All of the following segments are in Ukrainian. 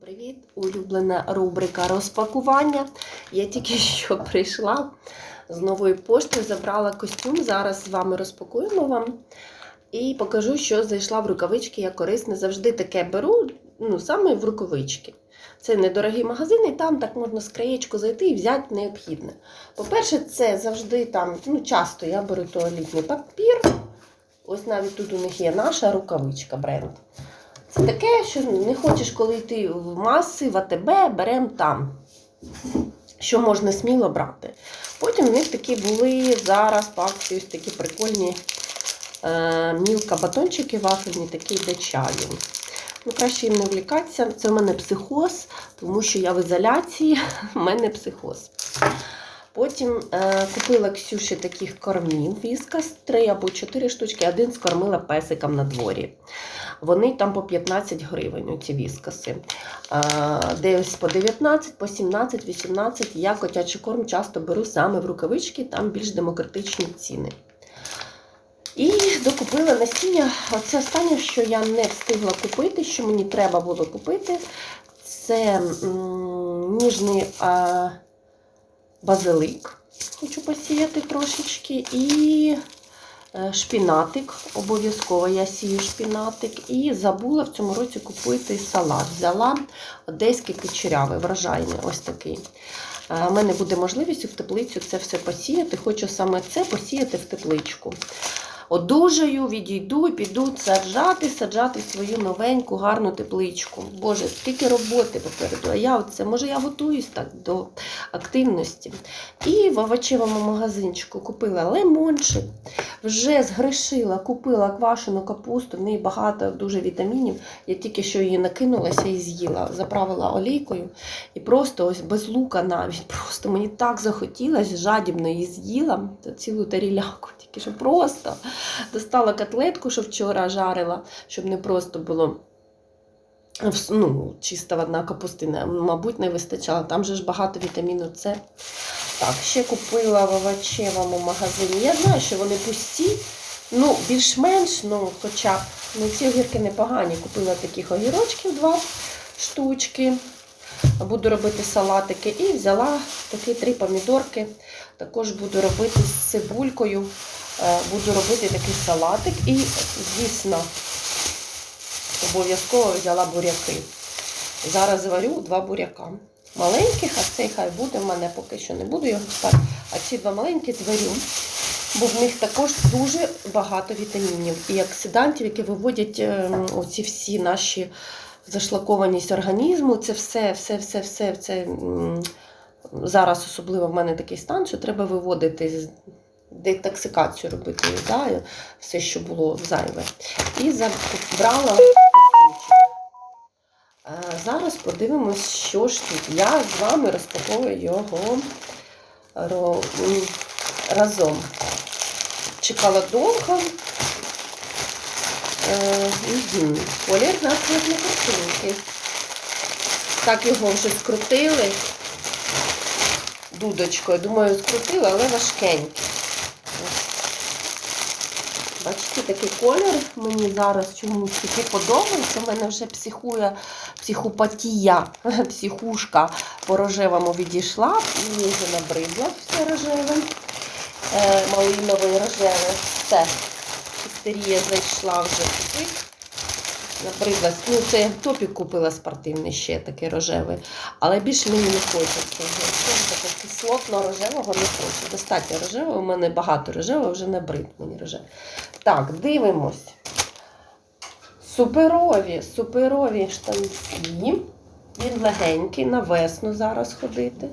Привіт, улюблена рубрика розпакування. Я тільки що прийшла з нової пошти, забрала костюм. Зараз з вами розпакуємо вам і покажу, що зайшла в рукавички. Я корисне завжди таке беру, ну саме в рукавички. Це недорогий магазин, і там так можна з краєчку зайти і взяти необхідне. По-перше, це завжди там, ну часто я беру туалетний папір. Ось навіть тут у них є наша рукавичка бренд. Це таке, що не хочеш, коли йти в маси, в АТБ, беремо там, що можна сміло брати. Потім в них такі були зараз по акції ось такі прикольні е, мілка батончики вафельні, такі для чаю. Ну, краще їм не влікатися. Це в мене психоз, тому що я в ізоляції, в мене психоз. Потім е, купила Ксюші таких кормів віскас, три або чотири штучки, один скормила песикам на дворі. Вони там по 15 гривень, оці віскаси. Десь по 19, по 17, 18. Я котячий корм часто беру саме в рукавички, там більш демократичні ціни. І докупила насіння. Оце останнє, що я не встигла купити, що мені треба було купити, це ніжний базилик. Хочу посіяти трошечки. І шпінатик. Обов'язково я сію шпінатик. І забула в цьому році купити салат. Взяла одеський кичерявий, врожайний, ось такий. У мене буде можливість в теплицю це все посіяти. Хочу саме це посіяти в тепличку. Одужаю, відійду і піду саджати, саджати свою новеньку, гарну тепличку. Боже, скільки роботи попереду. А я оце, може, я готуюсь так до активності. І в овочевому магазинчику купила лимончик, вже згрішила, купила квашену капусту, в неї багато дуже вітамінів. Я тільки що її накинулася і з'їла, заправила олійкою. І просто ось без лука навіть. Просто мені так захотілося, жадібно її з'їла цілу таріляку. Тільки що просто достала котлетку, що вчора жарила, щоб не просто було ну, чиста одна капустина, мабуть, не вистачало. Там же ж багато вітаміну С. Так, ще купила в овочевому магазині. Я знаю, що вони пусті, ну, більш-менш, ну, хоча ну, ці огірки непогані. Купила таких огірочків два штучки. Буду робити салатики і взяла такі три помідорки. Також буду робити з цибулькою. Буду робити такий салатик. І, звісно, обов'язково взяла буряки. Зараз зварю два буряка. Маленьких, а цей хай буде в мене поки що не буду його читати. А ці два маленькі зварю, бо в них також дуже багато вітамінів і оксидантів, які виводять оці всі наші зашлакованість організму. Це все, все, все, все. це Зараз особливо в мене такий стан, що треба виводити детоксикацію робити, да, все, що було зайве. І забрала. Зараз подивимось, що ж тут. Я з вами розпаковую його разом. Чекала довго. Угу. Колір на цвітні картинки. Так його вже скрутили дудочкою. Думаю, скрутили, але важкенький. Бачите, такий колір мені зараз чомусь таки подобається. У мене вже психує психопатія, психушка по рожевому відійшла. Мені вже набридло все рожеве, Малиновий малинове рожеве. Все. Істерія зайшла вже туди. Набридла. Ну, це я топік купила спортивний ще такий рожевий. Але більше мені не хочеться. Такого кислотно-рожевого не хочу. Достатньо рожевого, у мене багато рожевого, вже набрид мені рожевий. Так, дивимось. Суперові, суперові штанці. Він легенький, на весну зараз ходити.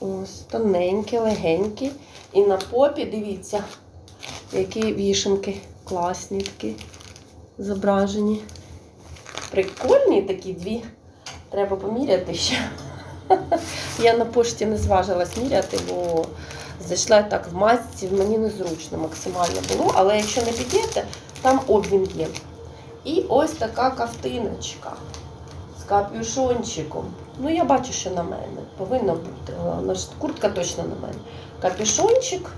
Ось, тоненькі, легенькі. І на попі, дивіться, які вішенки класні такі зображені. Прикольні такі дві. Треба поміряти ще. Я на пошті не зважилась міряти, бо зайшла так в масці, мені незручно максимально було, але якщо не підійде, там об'єм є. І ось така кафтиночка з капюшончиком. Ну, я бачу, що на мене. Повинна бути. Головне, куртка точно на мене. Капюшончик.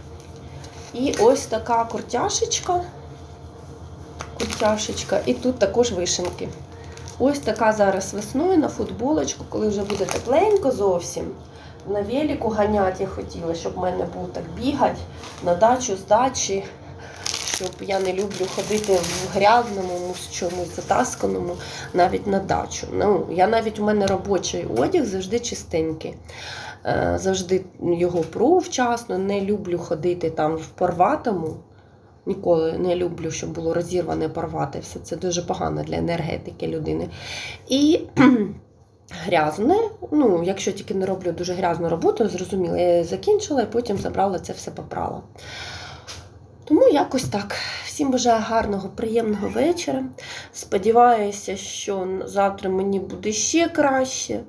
І ось така куртяшечка. Куртяшечка. І тут також вишенки. Ось така зараз весною на футболочку, коли вже буде тепленько зовсім. На велику ганять я хотіла, щоб в мене був так бігати на дачу з дачі, щоб я не люблю ходити в грязному, в чомусь затасканому, навіть на дачу. Ну, я навіть у мене робочий одяг завжди чистенький. Е, Завжди його пру вчасно, не люблю ходити там в порватому. Ніколи не люблю, щоб було розірване, порвати. Все це дуже погано для енергетики людини. І грязне, ну, якщо тільки не роблю дуже грязну роботу, зрозуміло, я закінчила і потім забрала це все попрала. Тому якось так. Всім бажаю гарного, приємного вечора. Сподіваюся, що завтра мені буде ще краще.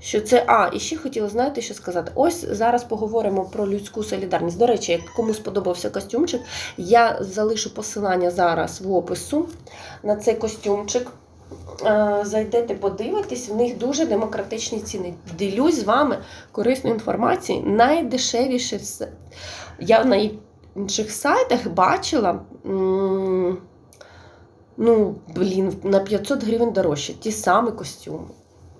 Що це, а, і ще хотіла, знаєте, що сказати. Ось зараз поговоримо про людську солідарність. До речі, як кому сподобався костюмчик, я залишу посилання зараз в опису на цей костюмчик. Е, Зайдете, подивитесь, в них дуже демократичні ціни. Ділюсь з вами корисною інформацією. Найдешевіше все. Я на інших сайтах бачила. Ну, блін, на 500 гривень дорожче. Ті самі костюми.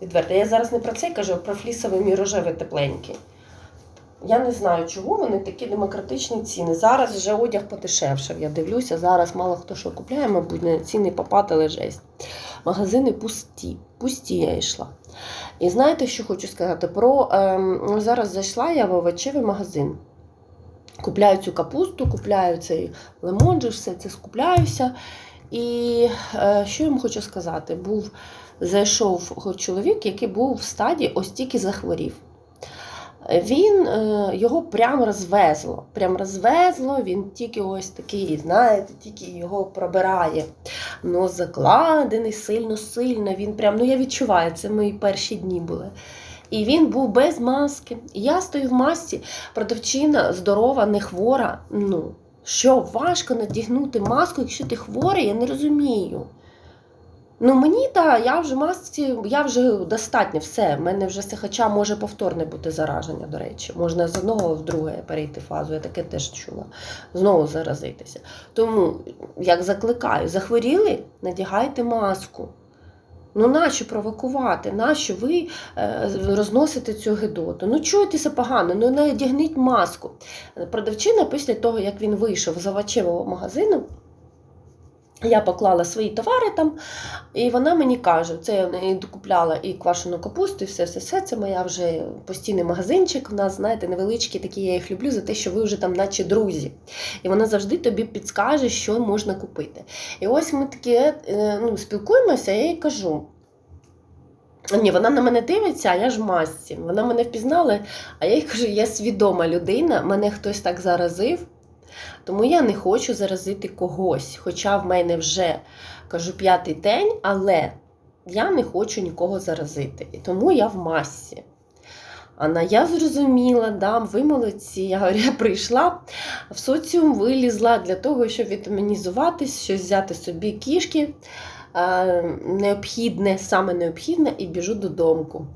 Відверто. Я зараз не про це кажу, а про флісовий мій тепленький. Я не знаю, чого вони такі демократичні ціни. Зараз вже одяг подешевшав. Я дивлюся, зараз мало хто що купляє, мабуть, ціни попатили жесть. Магазини пусті. Пусті я йшла. І знаєте, що хочу сказати? Про ем, зараз зайшла я в овочевий магазин. Купляю цю капусту, купляю цей лимонжик, все це скупляюся. І е, що я вам хочу сказати? Був зайшов чоловік, який був в стадії ось тільки захворів. Він е, його прям розвезло. Прям розвезло, він тільки ось такий, знаєте, тільки його пробирає. Нос закладений сильно-сильно. Він прям, ну я відчуваю, це мої перші дні були. І він був без маски. Я стою в масці, продавчина здорова, не хвора. Ну, що важко надягнути маску, якщо ти хворий, я не розумію. Ну мені так, я вже масці, я вже достатньо все. В мене вже хоча може повторне бути зараження, до речі. Можна з одного в друге перейти фазу, я таке теж чула. Знову заразитися. Тому, як закликаю, захворіли, надягайте маску. Ну, нащо провокувати? Нащо ви е, розносите цю гидоту? Ну, чуєтеся погано, ну надягніть маску. Продавчина, після того, як він вийшов з овочевого магазину, я поклала свої товари там, і вона мені каже, це я докупляла і квашену капусту, і все, все, все. Це моя вже постійний магазинчик. У нас, знаєте, невеличкі такі, я їх люблю за те, що ви вже там, наче друзі. І вона завжди тобі підскаже, що можна купити. І ось ми такі е, ну, спілкуємося, я їй кажу. Ні, вона на мене дивиться, а я ж в масці. Вона мене впізнала, а я їй кажу, я свідома людина, мене хтось так заразив. Тому я не хочу заразити когось. Хоча в мене вже кажу п'ятий день, але я не хочу нікого заразити. І тому я в масці. Анна, я зрозуміла, да, ви молодці. Я говорю, я прийшла в соціум, вилізла для того, щоб вітамінізуватись, щось взяти собі кішки е, необхідне, саме необхідне, і біжу додому.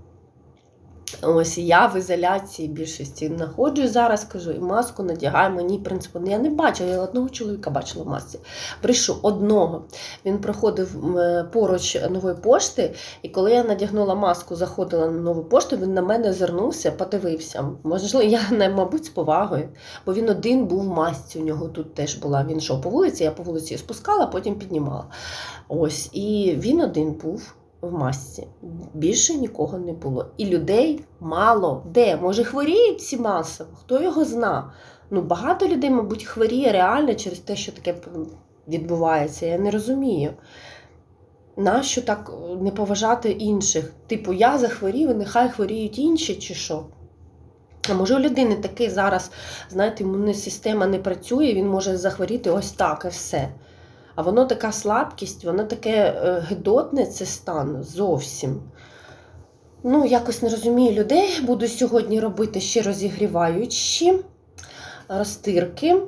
Ось я в ізоляції більшості знаходжусь зараз, кажу, і маску надягаю. Мені, в принципі, я не бачила, я одного чоловіка бачила в масці. Прийшов одного. Він проходив е, поруч нової пошти, і коли я надягнула маску, заходила на нову пошту, він на мене звернувся, подивився. Можливо, я, мабуть, з повагою, бо він один був в масці. У нього тут теж була. Він йшов по вулиці, я по вулиці спускала, потім піднімала. Ось, і він один був в масці. Більше нікого не було. І людей мало. Де? Може, хворіють всі масово? Хто його зна? Ну, багато людей, мабуть, хворіє реально через те, що таке відбувається. Я не розумію. Нащо так не поважати інших? Типу, я захворів, і нехай хворіють інші, чи що? А може у людини такий зараз, знаєте, імунна система не працює, він може захворіти ось так і все. А воно така слабкість, воно таке гидотне це стан зовсім. Ну, якось не розумію людей. Буду сьогодні робити ще розігріваючі розтирки.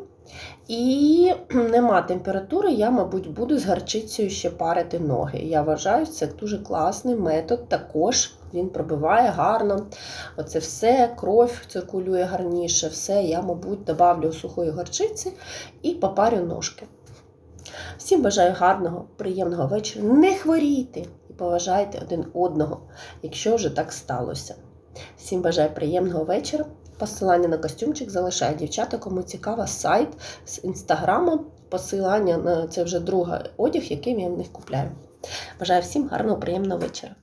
І нема температури, я, мабуть, буду з гарчицею ще парити ноги. Я вважаю, це дуже класний метод. Також він пробиває гарно. Оце все, кров циркулює гарніше, все я, мабуть, добавлю сухої гарчиці і попарю ножки. Всім бажаю гарного, приємного вечора. Не хворійте і поважайте один одного, якщо вже так сталося. Всім бажаю приємного вечора. Посилання на костюмчик залишаю дівчата, кому цікаво, сайт з інстаграму. Посилання на це вже другий одяг, який я в них купляю. Бажаю всім гарного, приємного вечора.